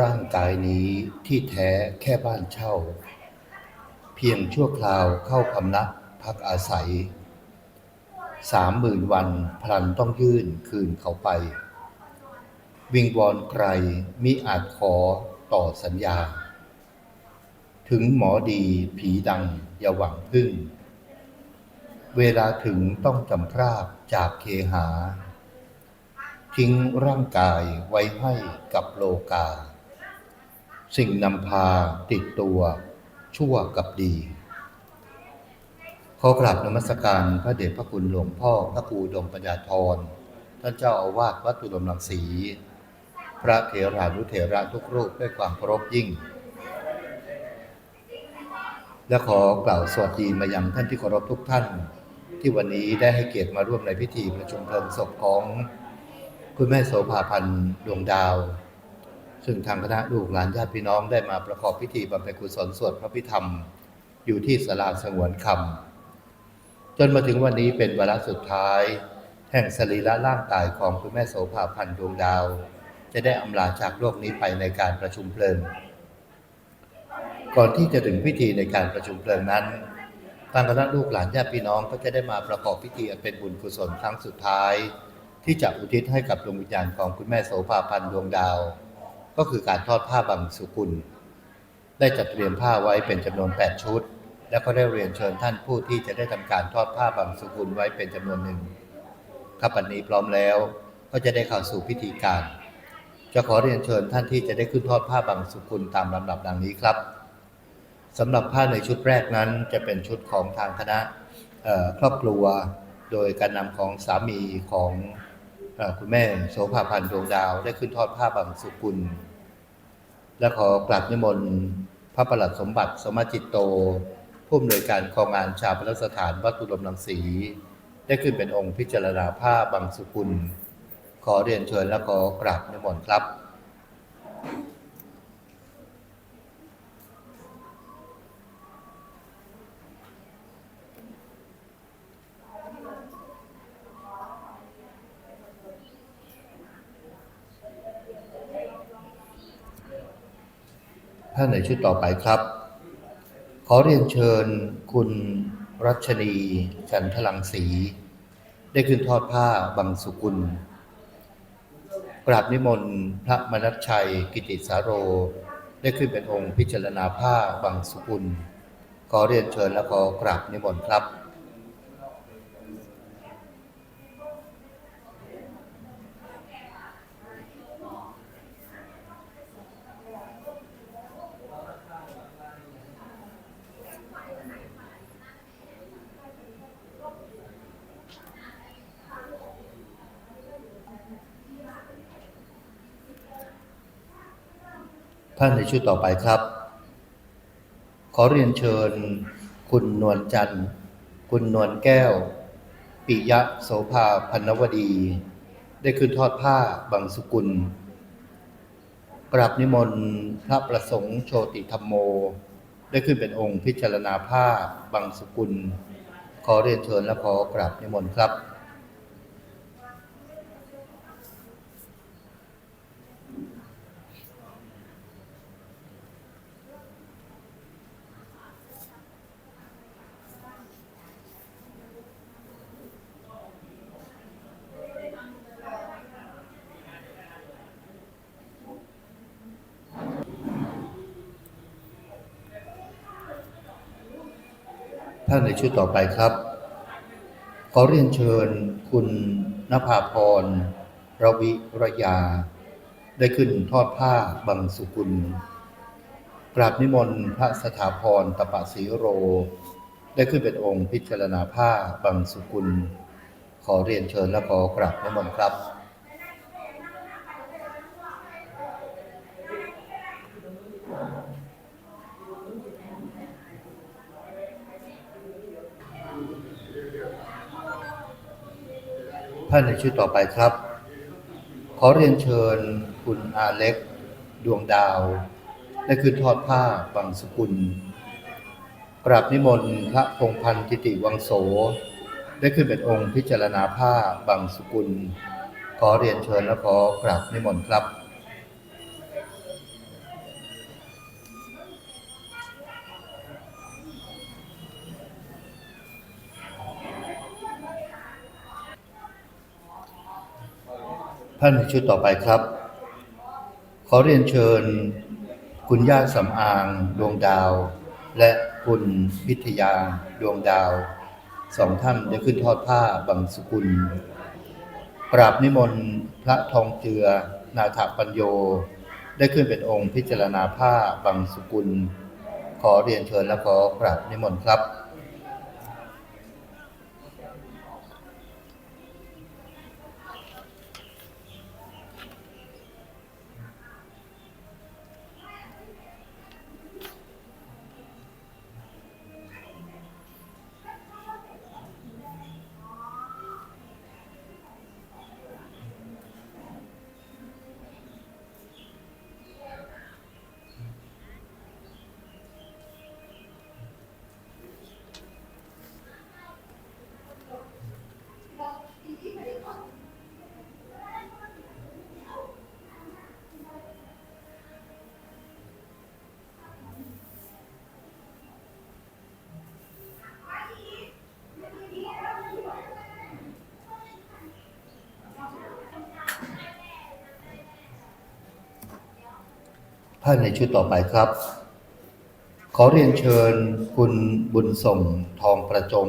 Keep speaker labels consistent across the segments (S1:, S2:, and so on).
S1: ร่างกายนี้ที่แท้แค่บ้านเช่า เพียงชั่วคราวเข้าพำนักพักอาศัยสามหมื่นวันพลันต้องยื่นคืนเขาไป วิงวอนใครมิอาจขอต่อสัญญา ถึงหมอดีผีดังอย่าหวังพึ่ง เวลาถึงต้องจำพรากจากเคหา ทิ้งร่างกายไว้ให้กับโลกา สิ่งนำพาติดตัวชั่วกับดี ขอกราบนมัสการพระเดชพระคุณหลวงพ่อพระครูดมปัญญาธรท่านเจ้าอาวาสวัดตุดมรังสี พระเถรานุเถระทุกรูปด้วยความเคารพยิ่ง และขอกล่าวสวัสดีมายังท่านที่เคารพทุกท่าน ที่วันนี้ได้ให้เกียรติมาร่วมในพิธีประชุมเพลิงศพของ คุณแม่โสภาพันธ์ดวงดาว ซึ่งทางคณะลูกหลานญาติพี่น้องได้มาประกอบพิธีบำเพ็ญกุศลสวดพระพิธรรม อยู่ที่ศาลาสงวนคำจนมาถึงวันนี้เป็นวาระสุดท้าย แห่งสรีระร่างกายของคุณแม่โสภาพันธ์ดวงดาว จะได้อำลาจากโลกนี้ไปในการประชุมเพลิงก่อนที่จะถึงพิธีในการประชุมเพลิงนั้นทางคณะลูกหลานญาติพี่น้องก็จะได้มาประกอบพิธีเป็นบุญกุศลครั้งสุดท้าย ที่จะอุทิศให้กับดวงวิญญาณของคุณแม่โสภาพันธ์ดวงดาว ก็คือการทอดผ้าบังสุกุล ได้จัดเตรียมผ้าไว้เป็นจำนวน 8 ชุด แล้วก็ได้เรียนเชิญท่านผู้ที่จะได้ทำการทอดผ้าบังสุกุลไว้เป็นจำนวนหนึ่งครับปันนี้พร้อมแล้วก็จะได้เข้าสู่พิธีการ จะขอเรียนเชิญท่านที่จะได้ขึ้นทอดผ้าบังสุกุลตามลำดับดังนี้ครับสำหรับผ้าในชุดแรกนั้นจะเป็นชุดของทางคณะครอบครัวโดยการนำของสามีของคุณแม่โสภาพันธ์ดวงดาวได้ขึ้นทอดผ้าบังสุกุล และขอกราบนิมนต์พระประหลัดสมบัติสมจิตโต ผู้อำนวยการกองงานชาปนสถานวัดตุลมลังสี ได้ขึ้นเป็นองค์พิจารณาผ้าบางสุกุล ขอเรียนเชิญและขอกราบนิมนต์ครับ ท่านในชุดต่อไปครับ ขอเรียนเชิญคุณรัชนีจันทลังสี ได้ขึ้นทอดผ้าบังสุกุล กราบนิมนต์พระมนัชชัยกิติสาโร ได้ขึ้นเป็นองค์พิจารณาผ้าบังสุกุล ขอเรียนเชิญและขอกราบนิมนต์ครับ ท่านในชุดต่อไปครับ ขอเรียนเชิญ คุณนวลจันทร์ คุณนวลแก้ว ปิยะโสภาพันวดี ได้ขึ้นทอดผ้าบังสุกุล กราบนิมนต์พระประสงค์โชติธรรมโม ได้ขึ้นเป็นองค์พิจารณาผ้าบังสุกุล ขอเรียนเชิญและขอกราบนิมนต์ครับ ท่านในชุดต่อไปครับ ขอเรียนเชิญคุณนภาพรรวิรยา ได้ขึ้นทอดผ้าบังสุกุล กราบนิมนต์พระสถาพรตปะสีโร ได้ขึ้นเป็นองค์พิจารณาผ้าบังสุกุล ขอเรียนเชิญและขอกราบนิมนต์ครับ ท่านในชื่อต่อไปครับ ขอเรียนเชิญคุณอาเล็ก ดวงดาวได้คือทอดผ้าบังสกุล กราบนิมนต์พระพงพันธ์กิติวังโส ได้ขึ้นเป็นองค์พิจารณาผ้าบังสกุล ขอเรียนเชิญและขอกราบนิมนต์ครับ ท่านในชุดต่อไปครับ ขอเรียนเชิญ คุณย่าสำอางดวงดาว และคุณพิทยาดวงดาวสองท่านได้ขึ้นทอดผ้าบังสกุลกราบนิมนต์พระทองเจือ นาถปัญโย ได้ขึ้นเป็นองค์พิจารณาผ้าบังสกุล ขอเรียนเชิญและขอกราบนิมนต์ครับ ท่านในชุดต่อไปครับ ขอเรียนเชิญคุณบุญส่งทองประจง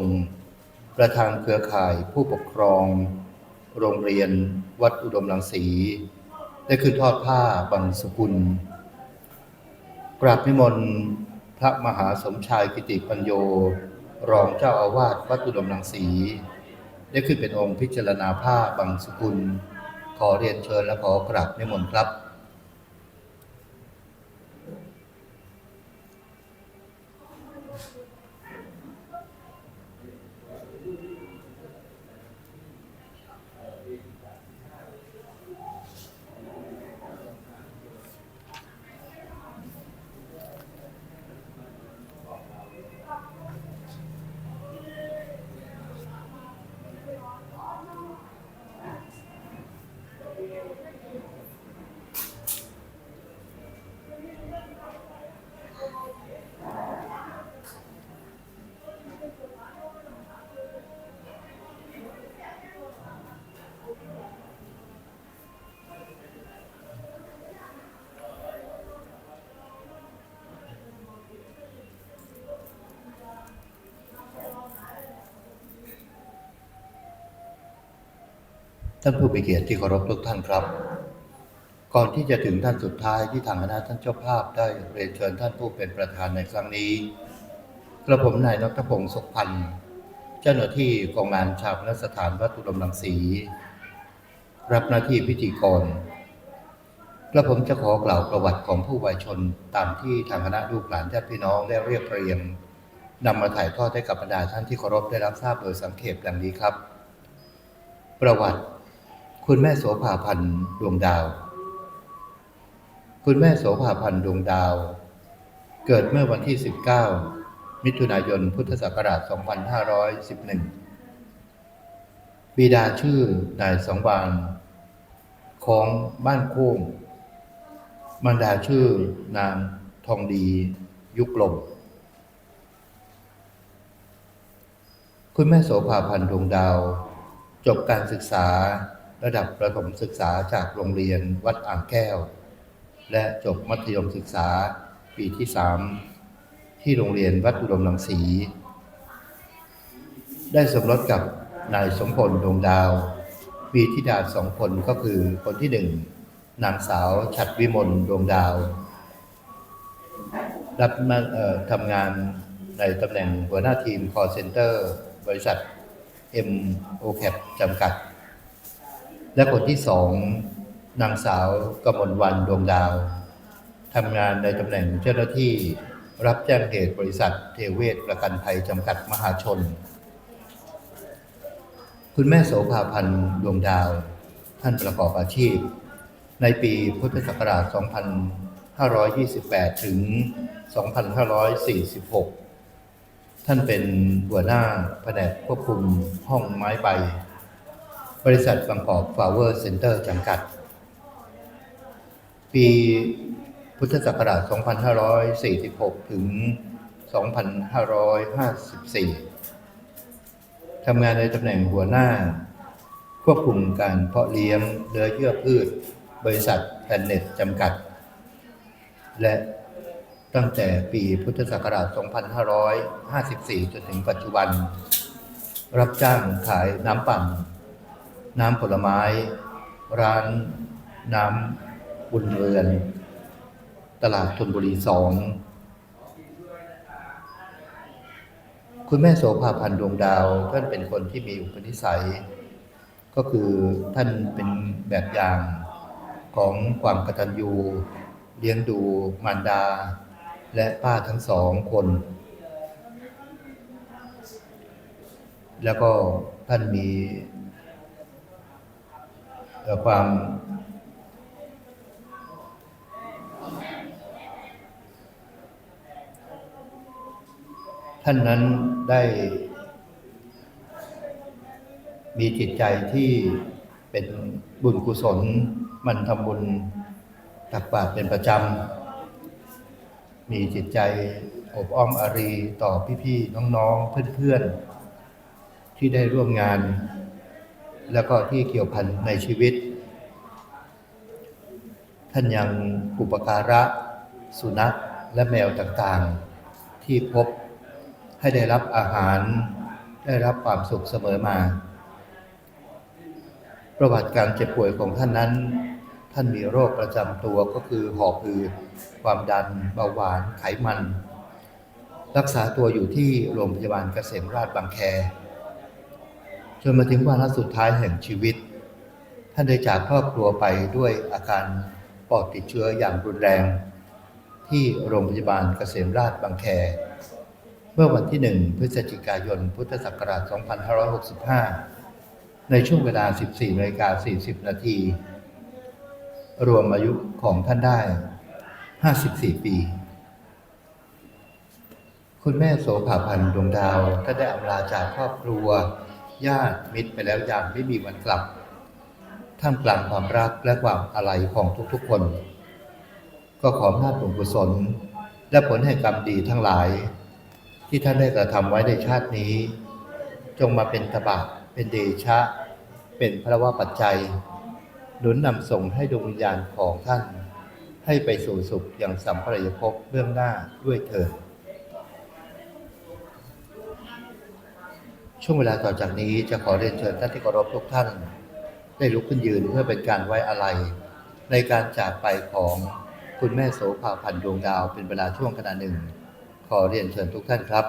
S1: ประธานเครือข่ายผู้ปกครอง โรงเรียนวัดอุดมรังสีได้ขึ้นทอดผ้าบังสกุล กราบนิมนต์พระมหาสมชายกิติปัญโย รองเจ้าอาวาสวัดอุดมรังสีได้ขึ้นเป็นองค์พิจารณาผ้าบังสกุล ขอเรียนเชิญและขอกราบนิมนต์ครับ ท่านผู้มีเกียรติที่เคารพทุกท่านครับ ก่อนที่จะถึงท่านสุดท้ายที่ทางคณะท่านเจ้าภาพได้เรียนเชิญท่านผู้เป็นประธานในครั้งนี้กระผมนายนพพงศ์สุขพันธ์เจ้าหน้าที่กองงานชาปนสถานวัดอุดมรังสีรับหน้าที่พิธีกรกระผมจะขอกล่าวประวัติของผู้วายชนตามที่ทางคณะลูกหลานญาติพี่น้องได้เรียบเรียงนำมาถ่ายทอดให้กับบรรดาท่านที่เคารพได้รับทราบโดยสังเขปดังนี้ครับ ประวัติ คุณแม่โสภาพันธ์ดวงดาว คุณแม่โสภาพันธ์ดวงดาว เกิดเมื่อวันที่ 19 มิถุนายน พุทธศักราช 2511 บิดาชื่อนายสองวานของบ้านโค้งมารดาชื่อนางทองดี ยุกลม คุณแม่โสภาพันธ์ดวงดาว จบการศึกษา ระดับประถมศึกษาจากโรงเรียนวัดอ่างแก้ว และจบมัธยมศึกษาปีที่ 3 ที่โรงเรียนวัดอุดมรังสี ได้สมรสกับนายสมพลดวงดาวปีที่ดาสองคนก็คือคนที่หนึ่งนางสาวฉัดวิมลดวงดาว รับมาทำงานในตำแหน่งหัวหน้าทีม call center บริษัท M O c a p จำกัด และคนที่สองนางสาวกมลวันดวงดาวทำงานในตำแหน่งเจ้าหน้าที่รับแจ้งเหตุบริษัทเทเวศประกันภัยจำกัดมหาชน คุณแม่โสภาพันธ์ดวงดาว ท่านประกอบอาชีพ ในปีพุทธศักราช 2528 ถึง 2546 ท่านเป็นหัวหน้าแผนกควบคุมห้องไม้ใบ บริษัทบางกอกฟลาวเวอร์เซ็นเตอร์จำกัด ปีพุทธศักราช 2546 ถึง 2554 ทำงานในตำแหน่งหัวหน้า ควบคุมการเพาะเลี้ยงเนื้อเยื่อพืช บริษัทแพนเน็ตจำกัด และตั้งแต่ปีพุทธศักราช 2554 จนถึงปัจจุบัน รับจ้างขายน้ำปั่น น้ำผลไม้ ร้านน้ำบุญเรือน ตลาดธนบุรีสอง คุณแม่โสภาพันธ์ดวงดาวท่านเป็นคนที่มีอุปนิสัย ก็คือท่านเป็นแบบอย่างของความกตัญญูเลี้ยงดูมารดา และป้าทั้งสองคน แล้วก็ท่านมี ความท่านนั้นได้มีจิตใจที่เป็นบุญกุศล มันทำบุญตักบาตรเป็นประจำ มีจิตใจอบอ้อมอารีต่อพี่ๆ น้องๆ เพื่อนๆ ที่ได้ร่วมงาน แล้วก็ที่เกี่ยวพันในชีวิต ท่านยังอุปการะ สุนัขและแมวต่างๆ ที่พบให้ได้รับอาหารได้รับความสุขเสมอมา ประวัติการเจ็บป่วยของท่านนั้น ท่านมีโรคประจำตัวก็คือหอบหืดความดันเบาหวานไขมัน รักษาตัวอยู่ที่โรงพยาบาลเกษมราชบางแค จนมาถึงวาระสุดท้ายแห่งชีวิต ท่านได้จากครอบครัวไปด้วยอาการปอดติดเชื้ออย่างรุนแรง ที่โรงพยาบาลเกษมราชบางแค เมื่อวันที่ 1 พฤศจิกายน พุทธศักราช 2565 ในช่วงเวลา 14นาฬิกา40 นาที รวมอายุของท่านได้ 54 ปี คุณแม่โสภาพันธ์ดวงดาวท่านได้อำลาจากครอบครัว ญาติมิตรไปแล้วอย่างไม่มีวันกลับ ท่ามกลางความรักและความอาลัยของทุกๆคน ก็ขออำนาจบุญกุศล และผลแห่งกรรมดีทั้งหลาย ที่ท่านได้กระทำไว้ในชาตินี้ จงมาเป็นตบะเป็นเดชะ เป็นพระวปัจจัยหนุนนำส่งให้ดวงวิญญาณของท่าน ให้ไปสู่สุขอย่างสัมปรยภพเบื้องหน้าด้วยเถิด ช่วงเวลาต่อจากนี้จะขอเรียนเชิญท่านที่เคารพทุกท่าน ได้ลุกขึ้นยืนเพื่อเป็นการไว้อาลัยในการจากไปของคุณแม่โสภาพันธ์ดวงดาวเป็นเวลาช่วงขณะหนึ่ง ขอเรียนเชิญทุกท่านครับ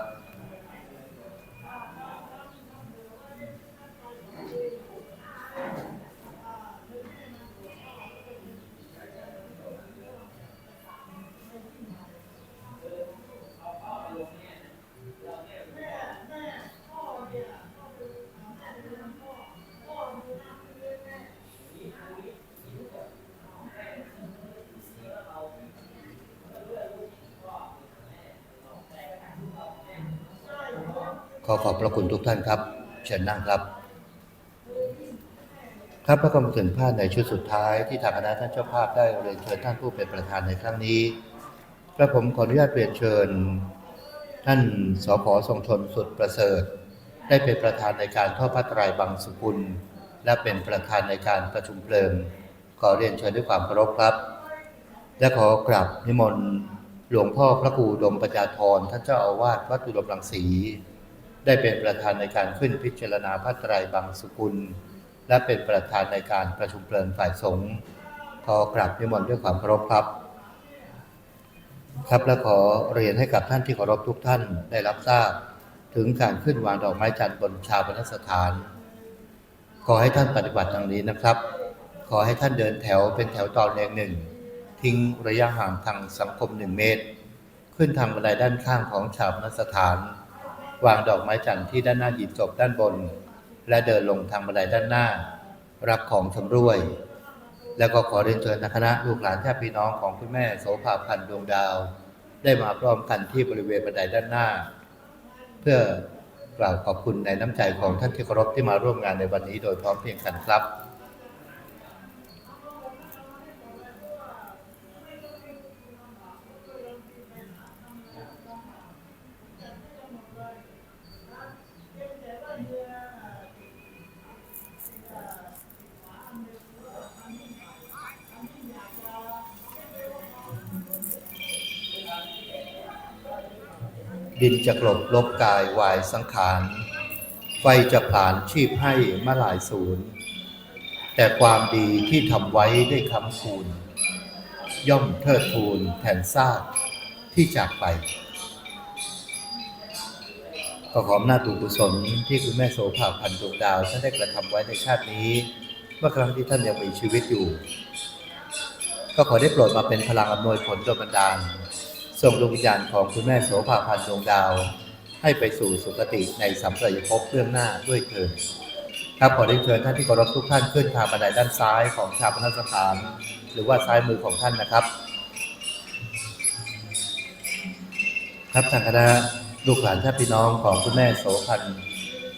S1: ขอขอบพระคุณทุกท่านครับ เชิญนั่งครับ ครับแล้วก็มาถึงภาพในชุดสุดท้ายที่ทางคณะท่านเจ้าภาพได้เรียนเชิญท่านผู้เป็นประธานในครั้งนี้กระผมขออนุญาตเรียนเชิญ ท่านสพทรงชนสุดประเสริฐ ได้เป็นประธานในการทอดพระไตรบังสุกุล และเป็นประธานในการประชุมเพลิงขอเรียนเชิญด้วยความเคารพครับ และขอกราบนิมนต์หลวงพ่อพระครูดมปัญญาธรท่านเจ้าอาวาสวัดอุดมรังสี ได้เป็นประธานในการขึ้นพิจารณาพระไตรบังสุกุล และเป็นประธานในการประชุมเพลินฝ่ายสงฆ์ขอกราบนิมนต์ด้วยความเคารพครับ ครับและขอเรียนให้กับท่านที่เคารพทุกท่านได้รับทราบ ถึงการขึ้นวางดอกไม้จันทร์บนชาปนสถาน ขอให้ท่านปฏิบัติดังนี้นะครับ ขอให้ท่านเดินแถวเป็นแถวตอนเรียงหนึ่งทิ้งระยะห่างทางสังคมหนึ่งเมตร ขึ้นทางบันไดด้านข้างของชาปนสถาน วางดอกไม้จันทร์ที่ด้านหน้าหยิบศพด้านบน และเดินลงทางบันไดด้านหน้า รับของชำรวย แล้วก็ขอเรียนเชิญคณะลูกหลานญาติพี่น้องของคุณแม่โสภาพันธ์ดวงดาว ได้มาพร้อมกันที่บริเวณบันไดด้านหน้า เพื่อกล่าวขอบคุณในน้ำใจของท่านที่เคารพที่มาร่วมงานในวันนี้โดยพร้อมเพรียงกันครับ จะกลบลบกายวายสังขาร ไฟจะผ่านชีพให้มาหลายศูนย์ แต่ความดีที่ทำไว้ได้คำคูณ ย่อมเทิดทูนแทนซากที่จากไปก็ขออำนาจบุญกุศลที่คุณแม่โสภาพันดวงดาวท่านได้กระทำไว้ในชาตินี้ เมื่อครั้งที่ท่านยังมีชีวิตอยู่ ก็ขอได้โปรดมาเป็นพลังอำนวยผลโดยบันดาล ส่งดวงวิญญาณของคุณแม่โสภาพันธ์ดวงดาว ให้ไปสู่สุคติในสัมปรายภพเบื้องหน้าด้วยเถิดครับขอได้เชิญท่านที่เคารพทุกท่านขึ้นทางบันไดด้านซ้ายของชาปนสถาน หรือว่าซ้ายมือของท่านนะครับ ครับทางคณะลูกหลานญาติพี่น้องของคุณแม่โสพันธ์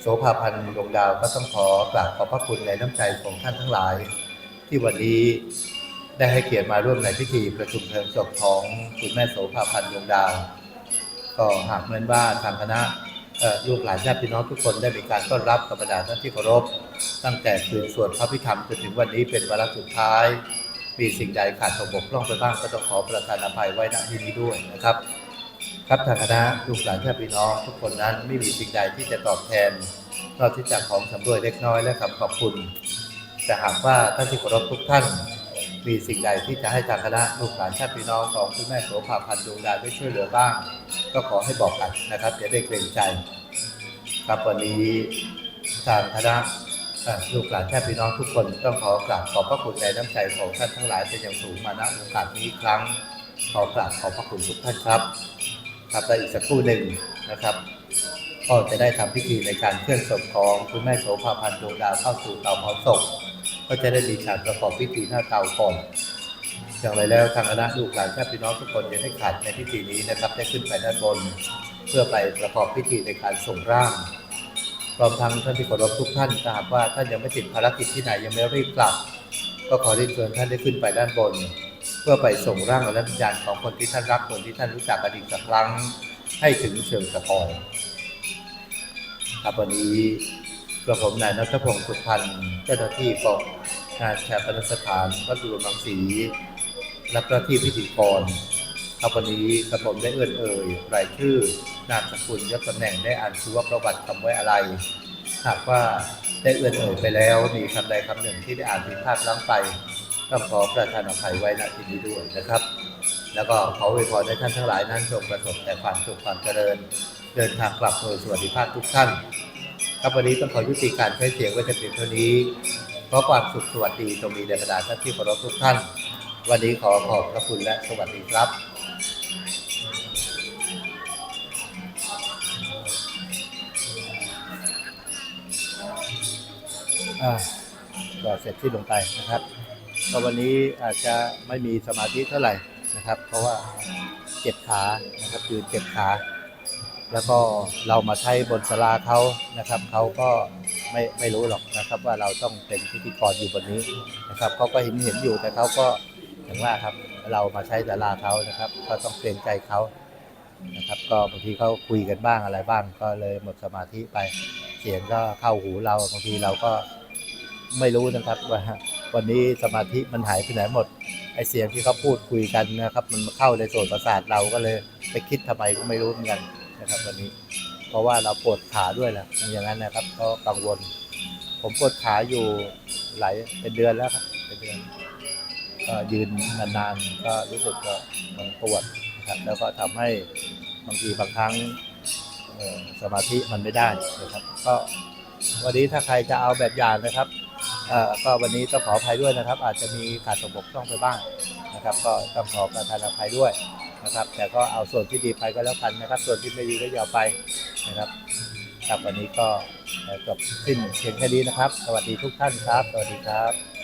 S1: โสภาพันธ์ดวงดาวก็ต้องขอกราบขอบพระคุณในน้ำใจของท่านทั้งหลาย ที่วันนี้ ได้ให้เกียรติมาร่วมในพิธีประชุมเพลิงศพของคุณแม่โสภาพันธ์ดวงดาว ก็หากเหมือนว่าทางคณะลูกหลานญาติพี่น้องทุกคนได้มีการต้อนรับกับบรรดาท่านที่เคารพ ตั้งแต่คืนสวดพระพิธรรมจนถึงวันนี้เป็นวาระสุดท้ายมีสิ่งใดขาดตกบกพร่องไปบ้างก็ต้องขอประทานอภัยไว้ณที่นี้ด้วยนะครับ ครับทางคณะลูกหลานญาติพี่น้องทุกคนนั้นไม่มีสิ่งใดที่จะตอบแทนนอกจากของสำรวยเล็กน้อยและคำขอบคุณแต่หากว่าท่านที่เคารพทุกท่าน มีสิ่งใดที่จะให้ทางคณะลูกหลานชาติพี่น้องของคุณแม่โสภาพันธ์ดวงดาวได้ช่วยเหลือบ้าง ก็ขอให้บอกกันนะครับจะได้เกรงใจ ครับวันนี้ทางคณะลูกหลานชาติพี่น้องทุกคนต้องขอกราบขอบพระคุณในน้ำใจของท่านทั้งหลายเป็นอย่างสูงมาณโอกาสนี้ครั้งขอกราบขอบพระคุณทุกท่านครับครับและอีกสักครู่หนึ่งนะครับก็จะได้ทำพิธีในการเคลื่อนศพของคุณแม่โสภาพันธ์ดวงดาวเข้าสู่เตาเผาศพ ก็จะได้มีการประกอบพิธีหน้าเตาก่อนอย่างไรแล้วทางคณะลูกหลานญาติพี่น้องทุกคนจะได้ขาดในพิธีนี้นะครับ ได้ขึ้นไปด้านบน เพื่อไปประกอบพิธีในการส่งร่างพร้อมทั้งท่านที่เคารพทุกท่านถ้าหากว่าท่านยังไม่ติดภารกิจที่ไหนยังไม่รีบกลับ ก็ขอได้เชิญท่านได้ขึ้นไปด้านบน เพื่อไปส่งร่างและวิญญาณของคนที่ท่านรักคนที่ท่านรู้จักกันอีกสักครั้งให้ถึงเชิงสะพอยครับวันนี้ กระผมนายนัทพงศ์สุพันธ์เจ้าหน้าที่กองงานแชร์ปนสถานวัดดุลมังสีรับหน้าที่พิธีกรครับวันนี้กระผมได้เอื้อเอ่ยรายชื่อนามสกุลยศตำแหน่งได้อ่านชีวประวัติคำไว้อะไร หากว่าได้เอื้อเอ่ยไปแล้วมีคำใดคำหนึ่งที่ได้อ่านผิดพลาดพลั้งไปต้องขอประทานอภัยไว้ณที่นี้ด้วยนะครับ แล้วก็ขออวยพรให้ท่านทั้งหลายนั้นจงประสบแต่ความสุขความเจริญ เดินทางกลับโดยสวัสดิภาพทุกท่าน ครับวันนี้ต้องขอยุติการใช้เสียงไว้แต่เพียงเท่านี้ เพราะความสุขสวัสดีตรงมีในบรรดาท่านที่เคารพทุกท่าน วันนี้ขอขอบพระคุณและสวัสดีครับ่าก็เสร็จที่ลงไปนะครับก็วันนี้อาจจะไม่มีสมาธิเท่าไหร่นะครับ เพราะว่าเจ็บขานะครับยืนเจ็บขา แล้วก็เรามาใช้บนศาลาเขานะครับเขาก็ไม่ไม่รู้หรอกนะครับว่าเราต้องเป็นพิธีกรอยู่บนนี้นะครับเขาก็เห็นเห็นอยู่แต่เขาก็อย่างว่าครับเรามาใช้ศาลาเขานะครับ ก็ต้องเกรงใจเขานะครับ ก็บางทีเขาคุยกันบ้างอะไรบ้าง ก็เลยหมดสมาธิไปเสียงก็เข้าหูเราบางทีเราก็ไม่รู้นะครับว่าวันนี้สมาธิมันหายไปไหนหมดไอเสียงที่เขาพูดคุยกันนะครับ มันเข้าในส่วนประสาทเราก็เลยไปคิดทำไมก็ไม่รู้เหมือนกัน นะครับวันนี้ เพราะว่าเราปวดขาด้วยแหละอย่างนั้นนะครับก็กังวล ผมปวดขาอยู่หลายเป็นเดือนแล้วครับเป็นเดือนก็ยืนนานๆก็รู้สึกว่ามันปวดนะครับแล้วก็ทำให้บางทีบางครั้งสมาธิมันไม่ได้นะครับ ก็วันนี้ถ้าใครจะเอาแบบอย่างนะครับก็วันนี้ต้องขออภัยด้วยนะครับ อาจจะมีขาดตกบกพร่องไปบ้างนะครับ ก็ต้องขอประทานอภัยด้วย นะครับ แต่ก็เอาส่วนที่ดีไปก็แล้วกันนะครับ ส่วนที่ไม่ดีก็อย่าไปนะครับครับวันนี้ก็จบสิ้นเพียงแค่นี้นะครับ สวัสดีทุกท่านครับ สวัสดีครับ